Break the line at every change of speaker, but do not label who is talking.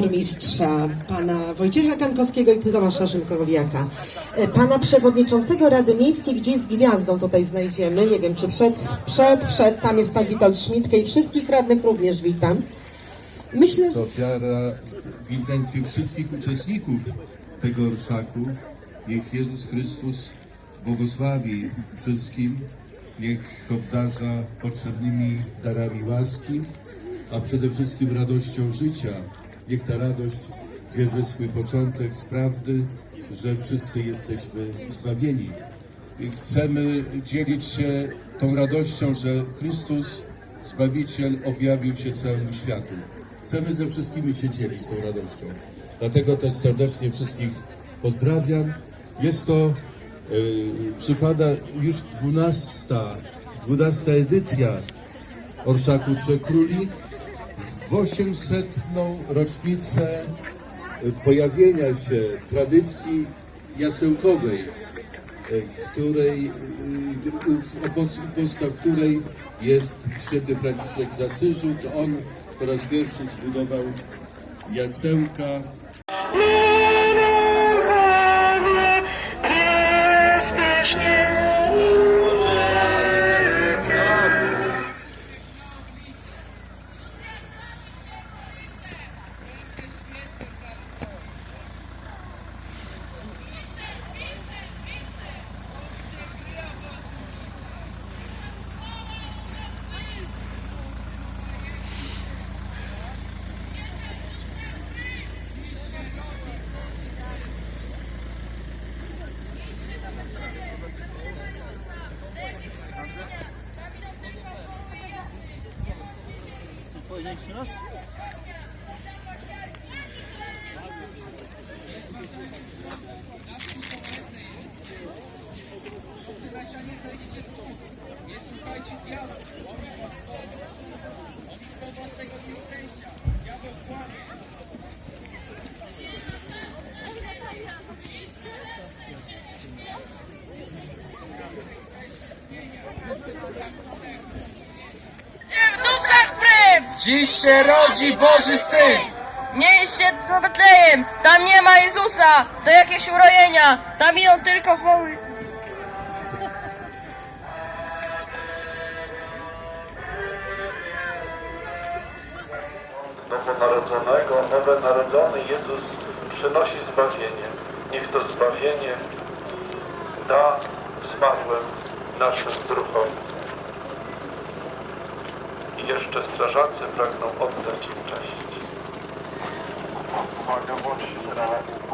burmistrza, pana Wojciecha Kankowskiego i Tomasza Szymkowiaka. E, Pana przewodniczącego Rady Miejskiej gdzieś z gwiazdą tutaj znajdziemy. Nie wiem, czy przed, przed, przed, tam jest pan Witold Szmitkę i wszystkich radnych również witam. Myślę,
To
że...
ofiara w intencji wszystkich uczestników tego orszaku. Niech Jezus Chrystus błogosławi wszystkim, niech obdarza potrzebnymi darami łaski, a przede wszystkim radością życia. Niech ta radość bierze swój początek z prawdy, że wszyscy jesteśmy zbawieni. I chcemy dzielić się tą radością, że Chrystus, Zbawiciel, objawił się całemu światu. Chcemy ze wszystkimi się dzielić tą radością. Dlatego też serdecznie wszystkich pozdrawiam. Jest to, y, przypada już 12, 12 edycja Orszaku Trzech Króli w 800. rocznicę y, pojawienia się tradycji jasełkowej, y, której, y, u- u pod- u podstaw której jest święty Franciszek z Asyżu. To on po raz pierwszy zbudował jasełka
w duszach prym! Dziś się rodzi Boży Syn! Nie idźcie do Betlejem! Tam nie ma Jezusa! To jakieś urojenia! Tam idą tylko woły...
nowonarodzonego, nowe narodzony Jezus przynosi zbawienie. Niech to zbawienie da zmarłym naszym druhom. Jeszcze strażacy pragną oddać im cześć.
Uwaga, się